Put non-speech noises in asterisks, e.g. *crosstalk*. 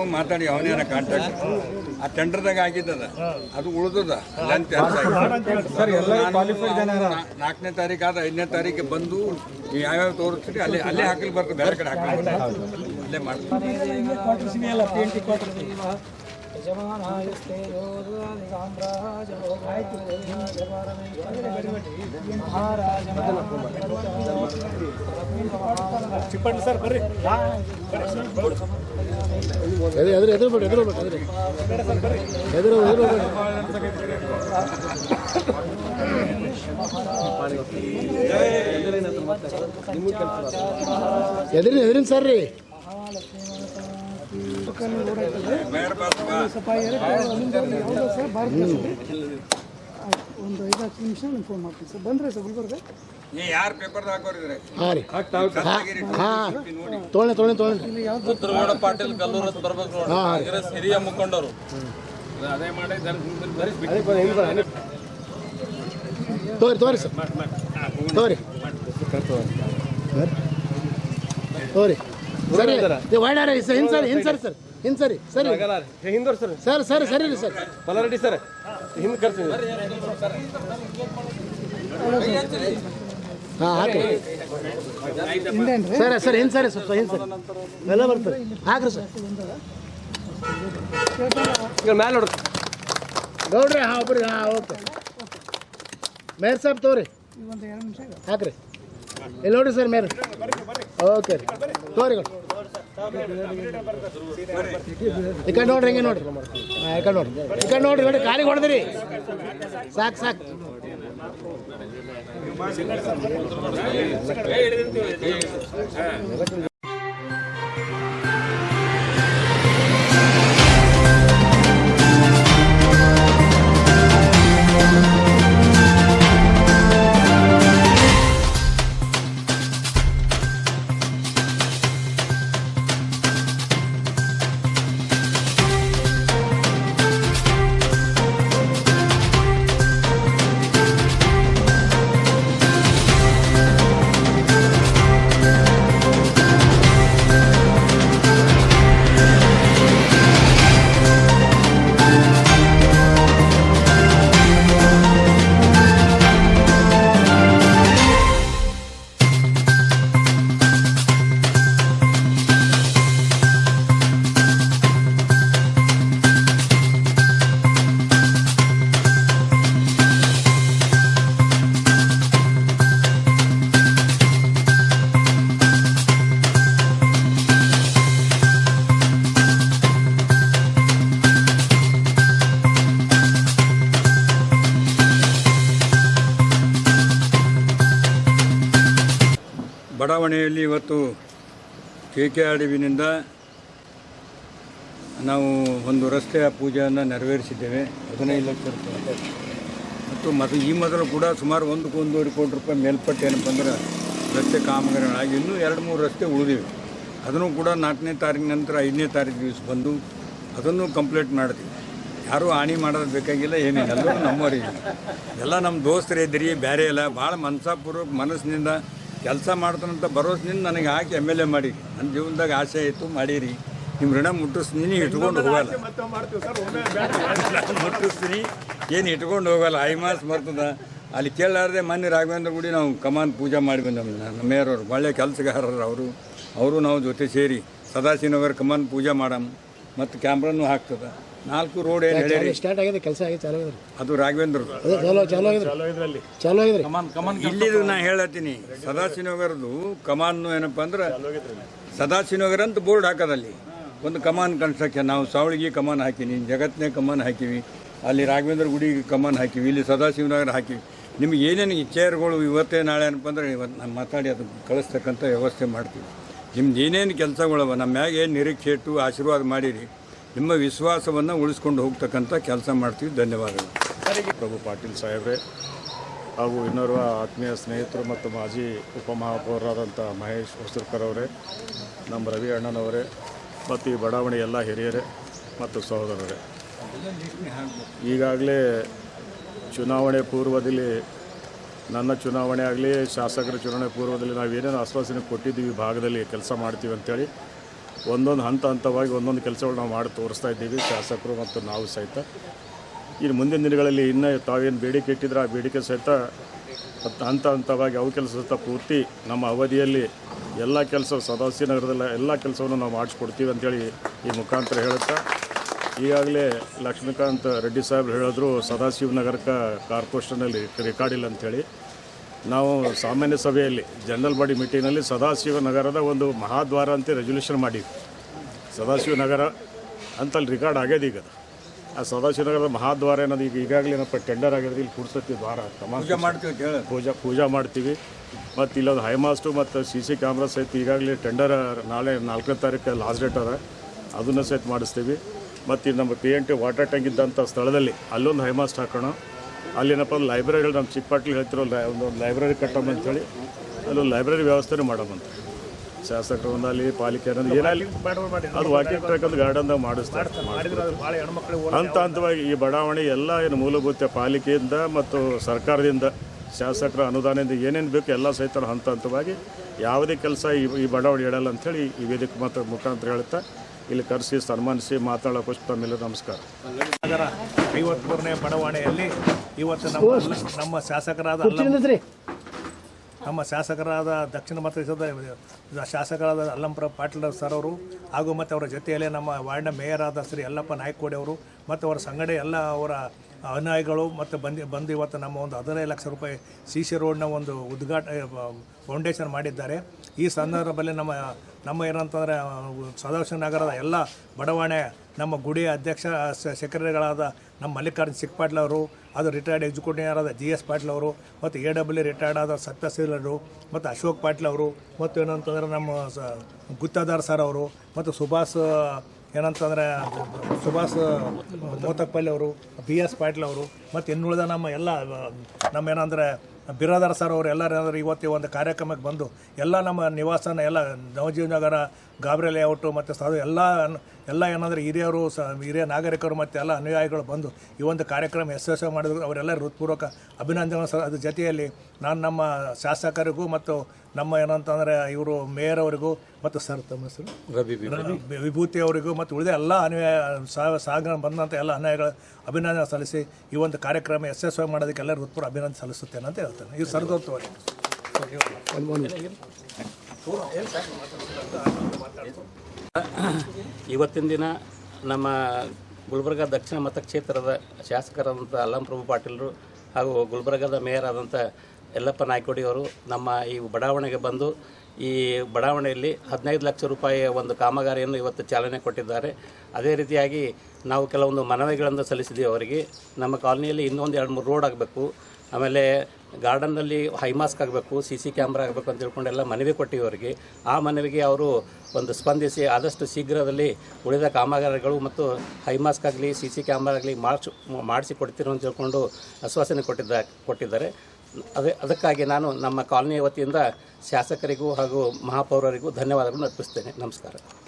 ನಾವು ಮಾತಾಡಿ ಅವನೇನ ಕಾಂಟ್ಯಾಕ್ಟ್ ಆ ಟೆಂಡರ್ದಾಗ ಆಗಿದ್ದದ. ಅದು ಉಳಿದದ. ಲೆಂತ್ ಸರ್, ಎಲ್ಲ qualified ಜನ ಅದಾರ. ನಾಲ್ಕನೇ ತಾರೀಕು ಆದ ಐದನೇ ತಾರೀಕು ಬಂದು ನೀವು ಯಾವ್ಯಾವ ತೋರಿಸ್ತೀರಿ ಅಲ್ಲೇ ಅಲ್ಲೇ ಹಾಕಲಿ ಬರ್ತದೆ ಬೇರೆ ಕಡೆ ಹಾಕಲಿ ಅಲ್ಲೇ ಮಾಡ್ತೀವಿ. ಯಜಮಾನಾಯಸ್ತೆ ಚಿಪ್ಪಣ್ಣ ಸರ್ ಬರ್ರಿ. ಎದುರು ಎದುರು ಎದುರು ಬಿಡಿ ಎದುರು ಬಿಡಿ ಎದುರು ಎದುರು ಎದುರು ಎದುರಿನ ಎದುರಿನ ಸರ್ ರೀ ಬೇರೆ ಪಾಸ್ ಒಂದು ಐದು ಹತ್ತು ನಿಮಿಷ ನಾನು ಫೋನ್ ಮಾಡ್ತೀನಿ. ಸರ್ ಬಂದ್ರೆ ಸರ್ ಗುಲ್ಬರ್ಗ? ನೀ ಯಾರು ಪೇಪರ್ದಾಗ ಹಾಕೋರಿದ್ರೆ ಹಾಂ ರೀ. ಹಾಂ. ತೊಗೊಳ್ಳಿ ತೊಗೊಳ್ಳಿ ಉತ್ತರಗೌಡ ಪಾಟೀಲ್ ಕಲ್ಲೂರು ಬರ್ಬೇಕು ನೋಡಿ. ಕಾಂಗ್ರೆಸ್ ಹಿರಿಯ ಮುಖಂಡರು. ತೋರಿ ತೋರಿ ಸರ್. ತೋರಿ. ತೋರಿ. ಸರಿ. ನೀವು ಹೊಡ್ಯಾರ ಸರ್ ಹಿಂದೆ ಸರಿ ಹಿಂದೆ ಸರಿ. ಸರ್. ಹಿಂದೆ ಸರಿ ಸರಿ ಹಿಂದೋರ್ ಸರ್. ಸರ್ ಸರಿ ಸರಿ ರೀ ಸರ್. ಪಲಾರೆಡ್ಡಿ ಸರ್. ಹಿಂದೆ ಕರ್ತೀನಿ. ಹಾಂ ಹಾಕಿ. ಸರ್ ಸರಿ ಸರ್ ಹಿಂದೆ ಸರಿ ಸರ್ ಹಿಂದೆ ಸರ್. ಎಲ್ಲ ಬರ್ತದೆ. ಹಾಕ್ರಿ ಸರ್. ಈಗ ಮ್ಯಾಲೆ ನೋಡ್ರಿ ಗೌಡ್ರಿ ಹಾಂ ಒಬ್ರಿ ಹಾಂ ಓಕೆ. ಮೇರ್ ಸಾಬ್ ತೋರಿ. ಈಗ ಎರಡು ನಿಮಿಷ ಹಾಕ್ರಿ. ಇಲ್ಲಿ ನೋಡ್ರಿ ಸರ್ ಮೇರ್. ಓಕೆ ರೀ. ತೋರಿ ಗೌಡ್ರು. ಈ ಕಡೆ ನೋಡ್ರಿ, ಹಿಂಗೆ ನೋಡ್ರಿ. ಈ ಕಡೆ ನೋಡ್ರಿ. ಈ ನೋಡ್ರಿ, ನೋಡಿ, ಕಾಲಿಗೆ ಹೊಡೆದ್ರಿ. ಸಾಕು ಸಾಕು. ಬಡಾವಣೆಯಲ್ಲಿ ಇವತ್ತು ಕೆ ಕೆ ಅಡವಿನಿಂದ ಡಿವಿನಿಂದ ನಾವು ಒಂದು ರಸ್ತೆಯ ಪೂಜೆಯನ್ನು ನೆರವೇರಿಸಿದ್ದೇವೆ. ಹದಿನೈದು ಲಕ್ಷ ರೂಪಾಯಿ. ಮತ್ತು ಮತ್ತು ಈ ಮೊದಲು ಕೂಡ ಸುಮಾರು ಒಂದು ಒಂದೂವರೆ ಕೋಟಿ ರೂಪಾಯಿ ಮೇಲ್ಪಟ್ಟು ಏನಪ್ಪ ಅಂದ್ರೆ ರಸ್ತೆ ಕಾಮಗಾರಿಗಳಾಗಿ ಇನ್ನೂ ಎರಡು ಮೂರು ರಸ್ತೆ ಉಳಿದಿವೆ. ಅದನ್ನು ಕೂಡ ನಾಲ್ಕನೇ ತಾರೀಕು ನಂತರ ಐದನೇ ತಾರೀಕು ದಿವಸ ಬಂದು ಅದನ್ನು ಕಂಪ್ಲೀಟ್ ಮಾಡ್ತೀವಿ ಯಾರೂ ಹಾನಿ ಮಾಡೋದು ಬೇಕಾಗಿಲ್ಲ, ಏನಿಲ್ಲ. ಎಲ್ಲರೂ ನಮ್ಮವರಿಗೆ ಎಲ್ಲ ನಮ್ಮ ದೋಸ್ತರೇ ಇದ್ರಿ ಬೇರೆ ಇಲ್ಲ. ಭಾಳ ಮನಸಾಪೂರ್ವಕ ಮನಸ್ಸಿನಿಂದ ಕೆಲಸ ಮಾಡ್ತಾನಂತ ಭರೋಸೆನಿಂದ ನನಗೆ ಹಾಕಿ ಎಂ ಎಲ್ ಎ ಮಾಡಿ. ನನ್ನ ಜೀವನದಾಗ ಆಸೆ ಇತ್ತು ಮಾಡೀರಿ. ನಿಮ್ಮ ಋಣ ಮುಟ್ಟಿಸ್ತೀನಿ ಇಟ್ಕೊಂಡು ಹೋಗಲ್ಲ. *laughs* ಮುಟ್ಟಿಸ್ತೀನಿ ಏನು ಇಟ್ಕೊಂಡು ಹೋಗಲ್ಲ. ಐ ಮಾಸ್ ಬರ್ತದ ಅಲ್ಲಿ ಕೇಳಲಾರ್ದೆ ಮೊನ್ನೆ ರಾಘವೇಂದ್ರ ಗುಡಿ ನಾವು ಕಮಾನ್ ಪೂಜೆ ಮಾಡಿ ಬಂದವು. ನಮ್ಮ ಮೇಯರವ್ರು ಒಳ್ಳೆ ಕೆಲಸಗಾರರು ಅವರು. ಅವರು ನಾವು ಜೊತೆ ಸೇರಿ ಸದಾಶಿವನಗರ ಕಮಾನ್ ಪೂಜೆ ಮಾಡಮ್. ಮತ್ತು ಕ್ಯಾಮ್ರನೂ ಹಾಕ್ತದ. ನಾಲ್ಕು ರೋಡ್ ಏನು ಹೇಳಿರಿ ಸ್ಟಾರ್ಟ್ ಆಗಿದೆ ಕೆಲಸ ಆಗಿದೆ ಚಾಲೋ ಆಗಿದ್ರಿ ಅದು ರಾಘವೇಂದ್ರ ಅದೇ ಚಾಲು ಇದ್ರಲ್ಲಿ. ಆಗಿದ್ರಿ ಇದ್ರಿ ಆಗಿದ್ರಿ ಕಮಾನ್ ಕಮನ್ ಇಲ್ಲಿದು ನಾ ಹೇಳತ್ತೀನಿ ಸದಾಶಿವನಗರದು ಕಮಾನ್ ಏನಪ್ಪ ಅಂದ್ರೆ ಸದಾಶಿವನಗರ ಅಂತ ಬೋರ್ಡ್ ಹಾಕೋದಲ್ಲಿ. ಒಂದು ಕಮಾನ್ ಕನ್ಸ್ಟ್ರಕ್ಷನ್ ನಾವು ಸಾವಳಿಗೆ ಕಮಾನ್ ಹಾಕೀನಿ ಜಗತ್ನೇ ಕಮಾನ್ ಹಾಕಿವಿ ಅಲ್ಲಿ ರಾಘವೇಂದ್ರ ಗುಡಿಗೆ ಕಮಾನ್ ಹಾಕಿವಿ ಇಲ್ಲಿ ಸದಾಶಿವನಗರ ಹಾಕಿವಿ. ನಿಮ್ಗೆ ಏನೇನು ಈ ಚೇರ್ಗಳು ಇವತ್ತೇ ನಾಳೆ ಏನಪ್ಪ ಅಂದ್ರೆ ಇವತ್ತು ನಾನು ಮಾತಾಡಿ ಅದು ಕಳಿಸ್ತಕ್ಕಂಥ ವ್ಯವಸ್ಥೆ ಮಾಡ್ತೀವಿ. ನಿಮ್ದು ಏನೇನು ಕೆಲಸಗಳವ ನಮ್ಮ ಮ್ಯಾಗ ಏನು ನಿರೀಕ್ಷೆ ಇಟ್ಟು ಆಶೀರ್ವಾದ ಮಾಡಿರಿ. ನಿಮ್ಮ ವಿಶ್ವಾಸವನ್ನು ಉಳಿಸ್ಕೊಂಡು ಹೋಗ್ತಕ್ಕಂಥ ಕೆಲಸ ಮಾಡ್ತೀವಿ. ಧನ್ಯವಾದಗಳು. ಪ್ರಭು ಪಾಟೀಲ್ ಸಾಹೇಬ್ರೆ, ಹಾಗೂ ಇನ್ನೋರ್ವ ಆತ್ಮೀಯ ಸ್ನೇಹಿತರು ಮತ್ತು ಮಾಜಿ ಉಪಮಹಾಪೌರರಾದಂಥ ಮಹೇಶ್ ಹೊಸರ್ಕರ್ ಅವರೇ, ನಮ್ಮ ರವಿ ಅಣ್ಣನವರೇ, ಮತ್ತು ಈ ಬಡಾವಣೆ ಎಲ್ಲ ಹಿರಿಯರೇ ಮತ್ತು ಸಹೋದರರೇ. ಈಗಾಗಲೇ ಚುನಾವಣೆ ಪೂರ್ವದಲ್ಲಿ, ನನ್ನ ಚುನಾವಣೆ ಆಗಲಿ, ಶಾಸಕರ ಚುನಾವಣೆ ಪೂರ್ವದಲ್ಲಿ ನಾವು ಏನೇನು ಆಶ್ವಾಸನೆ ಕೊಟ್ಟಿದ್ದೀವಿ ಭಾಗದಲ್ಲಿ ಕೆಲಸ ಮಾಡ್ತೀವಿ ಅಂತೇಳಿ ಒಂದೊಂದು ಹಂತ ಹಂತವಾಗಿ ಒಂದೊಂದು ಕೆಲಸಗಳು ನಾವು ಮಾಡಿ ತೋರಿಸ್ತಾ ಇದ್ದೀವಿ, ಶಾಸಕರು ಮತ್ತು ನಾವು ಸಹಿತ. ಇನ್ನು ಮುಂದಿನ ದಿನಗಳಲ್ಲಿ ಇನ್ನೂ ತಾವೇನು ಬೇಡಿಕೆ ಇಟ್ಟಿದ್ರೆ, ಆ ಬೇಡಿಕೆ ಸಹಿತ ಹತ್ತು ಹಂತ ಹಂತವಾಗಿ ಅವು ಕೆಲಸ ಸಹಿತ ಪೂರ್ತಿ ನಮ್ಮ ಅವಧಿಯಲ್ಲಿ ಎಲ್ಲ ಕೆಲಸ ಸದಾಶಿವನಗರದಲ್ಲಿ ಎಲ್ಲ ಕೆಲಸವನ್ನು ನಾವು ಮಾಡಿಸ್ಕೊಡ್ತೀವಿ ಅಂತೇಳಿ ಈ ಮುಖಾಂತರ ಹೇಳುತ್ತಾ, ಈಗಾಗಲೇ ಲಕ್ಷ್ಮೀಕಾಂತ್ ರೆಡ್ಡಿ ಸಾಹೇಬ್ರು ಹೇಳಿದ್ರು ಸದಾಶಿವನಗರಕ್ಕೆ ಕಾರ್ಪೊರೇಷನಲ್ಲಿ ರೆಕಾರ್ಡ್ ಇಲ್ಲ ಅಂಥೇಳಿ ನಾವು ಸಾಮಾನ್ಯ ಸಭೆಯಲ್ಲಿ ಜನರಲ್ ಬಾಡಿ ಮೀಟಿಂಗ್ನಲ್ಲಿ ಸದಾಶಿವನಗರದ ಒಂದು ಮಹಾದ್ವಾರ ಅಂತ ರೆಸೊಲ್ಯೂಷನ್ ಮಾಡಿದ್ವಿ. ಸದಾಶಿವನಗರ ಅಂತಲ್ಲಿ ರಿಕಾರ್ಡ್ ಆಗ್ಯದ ಈಗ ಅದು. ಆ ಸದಾಶಿವನಗರದ ಮಹಾದ್ವಾರ ಅನ್ನೋದು ಈಗ ಈಗಾಗಲೇ ಏನಪ್ಪ ಟೆಂಡರ್ ಆಗ್ಯದ ಇಲ್ಲಿ ಕೂಡ್ಸತಿ ದ್ವಾರ ಮಾಡ್ತೀವಿ ಪೂಜಾ ಪೂಜಾ ಮಾಡ್ತೀವಿ. ಮತ್ತು ಇಲ್ಲೊಂದು ಹೈಮಾಸ್ಟು ಮತ್ತು ಸಿ ಸಿ ಕ್ಯಾಮ್ರಾ ಸಹಿತ ಈಗಾಗಲೇ ಟೆಂಡರ್ ನಾಳೆ ನಾಲ್ಕನೇ ತಾರೀಕು ಲಾಸ್ಟ್ ಡೇಟ್ ಅದ. ಅದನ್ನು ಸಹಿತ ಮಾಡಿಸ್ತೀವಿ. ಮತ್ತು ನಮ್ಮ P N T water tank ಇದ್ದಂಥ ಸ್ಥಳದಲ್ಲಿ ಅಲ್ಲೊಂದು ಹೈಮಾಸ್ಟ್ ಹಾಕೋಣ. ಅಲ್ಲೇನಪ್ಪ ಲೈಬ್ರರಿಗಳು ನಮ್ಮ ಚಿಕ್ಕಪಟ್ಲಿ ಹೇಳ್ತಿರೋ ಲೈ ಒಂದು ಲೈಬ್ರರಿ ಕಟ್ಟೋಣ ಅಂತೇಳಿ ಅಲ್ಲೊಂದು ಲೈಬ್ರರಿ ವ್ಯವಸ್ಥೆನೂ ಮಾಡೋಮಂತ ಶಾಸಕರು ಒಂದಲ್ಲಿ ಪಾಲಿಕೆ ಅನ್ನೋದು ಏನಾಗಲಿ ಅದು ವಾಕಿಂಗ್ ಟ್ರ್ಯಾಕ್ ಒಂದು ಗಾರ್ಡನ್ದಾಗ ಮಾಡಿಸ್ತಾರೆ. ಹಂತ ಹಂತವಾಗಿ ಈ ಬಡಾವಣೆ ಎಲ್ಲ ಏನು ಮೂಲಭೂತ ಪಾಲಿಕೆಯಿಂದ ಮತ್ತು ಸರ್ಕಾರದಿಂದ ಶಾಸಕರ ಅನುದಾನದಿಂದ ಏನೇನು ಬೇಕು ಎಲ್ಲ ಸಹಿತ ಹಂತ ಹಂತವಾಗಿ ಯಾವುದೇ ಕೆಲಸ ಈ ಈ ಬಡಾವಣೆ ಇಡಲ್ಲ ಅಂಥೇಳಿ ಈ ವೇದಿಕೆ ಮಾತ್ರ ಮುಖಾಂತರ ಹೇಳುತ್ತಾ ಇಲ್ಲಿ ಕರೆಸಿ ಸನ್ಮಾನಿಸಿ ಮಾತಾಡೋಕ್ಕೋಸ್ಕರ ತಮ್ಮೆಲ್ಲ ನಮಸ್ಕಾರ. ನಗರ ಐವತ್ಮೂರನೇ ಬಡಾವಣೆಯಲ್ಲಿ ಇವತ್ತು ನಮ್ಮ ನಮ್ಮ ಶಾಸಕರಾದ ಅಲ್ಲಂ ನಮ್ಮ ಶಾಸಕರಾದ ದಕ್ಷಿಣ ಮತಕ್ಷೇತ್ರದ ಶಾಸಕರಾದ ಅಲ್ಲಂಪುರ ಪಾಟೀಲ್ ಸರ್ ಅವರು ಹಾಗೂ ಮತ್ತು ಅವರ ಜೊತೆಯಲ್ಲೇ ನಮ್ಮ ವಾರ್ಡ್ನ ಮೇಯರ್ ಆದ ಶ್ರೀ ಯಲ್ಲಪ್ಪ ನಾಯ್ಕೋಡಿ ಅವರು ಮತ್ತು ಅವರ ಸಂಗಡ ಎಲ್ಲ ಅವರ ಅನುಯಾಯಿಗಳು ಮತ್ತು ಬಂದು ಬಂದು ಇವತ್ತು ನಮ್ಮ ಒಂದು ಹದಿನೈದು ಲಕ್ಷ ರೂಪಾಯಿ ಸಿ ಸಿ ರೋಡ್ನ ಒಂದು ಉದ್ಘಾಟ ಫೌಂಡೇಶನ್ ಮಾಡಿದ್ದಾರೆ. ಈ ಸಂದರ್ಭದಲ್ಲಿ ನಮ್ಮ ನಮ್ಮ ಏನಂತಂದರೆ ಸದಾಶಿವ ನಗರದ ಎಲ್ಲ ಬಡಾವಣೆ ನಮ್ಮ ಗುಡಿ ಅಧ್ಯಕ್ಷ ಸೆಕ್ರೆಟರಿಗಳಾದ ನಮ್ಮ ಮಲ್ಲಿಕಾರ್ಜುನ್ ಸಿಕ್ ಪಾಟೀಲ್ ಅವರು, ಅದು ರಿಟೈರ್ಡ್ ಎಕ್ಸಿಕ್ಯೂಟಿವ್ ಆದ ಜಿ ಎಸ್ ಪಾಟೀಲ್ ಅವರು, ಮತ್ತು ಎ ಡಬ್ಲ್ಯೂ ರಿಟೈರ್ಡ್ ಆದ ಸತ್ಯಶೀಲರು ಮತ್ತು ಅಶೋಕ್ ಪಾಟೀಲ್ ಅವರು, ಮತ್ತು ಏನಂತಂದ್ರೆ ನಮ್ಮ ಸ, ಗುತ್ತಾದಾರ್ ಸರ್ ಅವರು, ಮತ್ತು ಸುಭಾಷ್ ಏನಂತಂದರೆ ಸುಭಾಷ್ ಮೋತಕ್ಪಲ್ಲಿ ಅವರು, ಬಿ ಎಸ್ ಪಾಟೀಲ್ ಅವರು, ಮತ್ತು ಇನ್ನುಳಿದ ನಮ್ಮ ಎಲ್ಲ ನಮ್ಮ ಏನಂದರೆ, ಬಿರಾದಾರ್ ಸರ್ ಅವರು ಎಲ್ಲರೂ ಏನಾದ್ರು ಇವತ್ತಿ ಒಂದು ಕಾರ್ಯಕ್ರಮಕ್ಕೆ ಬಂದು ಎಲ್ಲ ನಮ್ಮ ನಿವಾಸನ ಎಲ್ಲ ನವಜೀವ ನಗರ ಗಾಬ್ರೆ ಲೇಔಟು ಮತ್ತು ಸಾಧು ಎಲ್ಲ ಎಲ್ಲ ಏನಂದರೆ ಹಿರಿಯರು ಸ ಹಿರಿಯ ನಾಗರಿಕರು ಮತ್ತು ಎಲ್ಲ ಅನುಯಾಯಿಗಳು ಬಂದು ಈ ಒಂದು ಕಾರ್ಯಕ್ರಮ ಯಶಸ್ವಿ ಮಾಡಿದ್ರು. ಅವರೆಲ್ಲ ಹೃತ್ಪೂರ್ವಕ ಅಭಿನಂದನೆ ಸಹ ಅದ್ರ ಜೊತೆಯಲ್ಲಿ ನಾನು ನಮ್ಮ ಶಾಸಕರಿಗೂ ಮತ್ತು ನಮ್ಮ ಏನಂತಂದರೆ ಇವರು ಮೇಯರ್ ಅವರಿಗೂ ಮತ್ತು ಸರ್ ತಮ್ಮ ಹೆಸರು? ರವಿ ವಿಭೂತಿ. ಅವರಿಗೂ ಮತ್ತು ಉಳಿದ ಎಲ್ಲ ಅನುಯಾಯ ಸಾಗ ಸಾಗ ಬಂದಂಥ ಎಲ್ಲ ಅನುಯಾಯಿಗಳ ಅಭಿನಂದನೆ ಸಲ್ಲಿಸಿ ಈ ಒಂದು ಕಾರ್ಯಕ್ರಮ ಯಶಸ್ವಿ ಮಾಡೋದಕ್ಕೆ ಎಲ್ಲರೂ ಹೃತ್ಪೂರ್ವ ಅಭಿನಂದನೆ ಸಲ್ಲಿಸುತ್ತೇನೆ ಅಂತ ಹೇಳ್ತೇನೆ. ಇದು ಸರ್ದೋತ್ತು ಅವರಿಗೆ ಇವತ್ತಿನ ದಿನ ನಮ್ಮ ಗುಲ್ಬರ್ಗ ದಕ್ಷಿಣ ಮತಕ್ಷೇತ್ರದ ಶಾಸಕರಾದಂಥ ಅಲ್ಲಂಪ್ರಭು ಪಾಟೀಲರು ಹಾಗೂ ಗುಲ್ಬರ್ಗದ ಮೇಯರ್ ಆದಂಥ ಯಲ್ಲಪ್ಪ ನಾಯ್ಕೋಡಿಯವರು ನಮ್ಮ ಈ ಬಡಾವಣೆಗೆ ಬಂದು ಈ ಬಡಾವಣೆಯಲ್ಲಿ ಹದಿನೈದು ಲಕ್ಷ ರೂಪಾಯಿಯ ಒಂದು ಕಾಮಗಾರಿಯನ್ನು ಇವತ್ತು ಚಾಲನೆ ಕೊಟ್ಟಿದ್ದಾರೆ. ಅದೇ ರೀತಿಯಾಗಿ ನಾವು ಕೆಲವೊಂದು ಮನವಿಗಳನ್ನು ಸಲ್ಲಿಸಿದ್ದೀವಿ ಅವರಿಗೆ. ನಮ್ಮ ಕಾಲನಿಯಲ್ಲಿ ಇನ್ನೊಂದು ಎರಡು ಮೂರು ರೋಡ್ ಆಗಬೇಕು. ಆಮೇಲೆ ಗಾರ್ಡನ್ನಲ್ಲಿ ಹೈಮಾಸ್ಕ್ ಆಗಬೇಕು, ಸಿ ಸಿ ಕ್ಯಾಮ್ರಾ ಆಗಬೇಕು ಅಂತ ತಿಳ್ಕೊಂಡೆಲ್ಲ ಮನವಿ ಕೊಟ್ಟಿವಿ ಅವರಿಗೆ ಆ ಮನವಿಗೆ ಅವರು ಒಂದು ಸ್ಪಂದಿಸಿ ಆದಷ್ಟು ಶೀಘ್ರದಲ್ಲಿ ಉಳಿದ ಕಾಮಗಾರಿಗಳು ಮತ್ತು ಹೈಮಾಸ್ಕ್ ಆಗಲಿ, ಸಿ ಸಿ ಕ್ಯಾಮ್ರಾ ಆಗಲಿ ಮಾಡಿಸಿ ಮಾಡಿಸಿ ಕೊಡ್ತೀರೋ ಅಂತ ತಿಳ್ಕೊಂಡು ಆಶ್ವಾಸನೆ ಕೊಟ್ಟಿದ್ದ, ಕೊಟ್ಟಿದ್ದಾರೆ. ಅದೇ, ಅದಕ್ಕಾಗಿ ನಾನು ನಮ್ಮ ಕಾಲೋನಿಯ ವತಿಯಿಂದ ಶಾಸಕರಿಗೂ ಹಾಗೂ ಮಹಾಪೌರರಿಗೂ ಧನ್ಯವಾದಗಳನ್ನು ಅರ್ಪಿಸ್ತೇನೆ. ನಮಸ್ಕಾರ.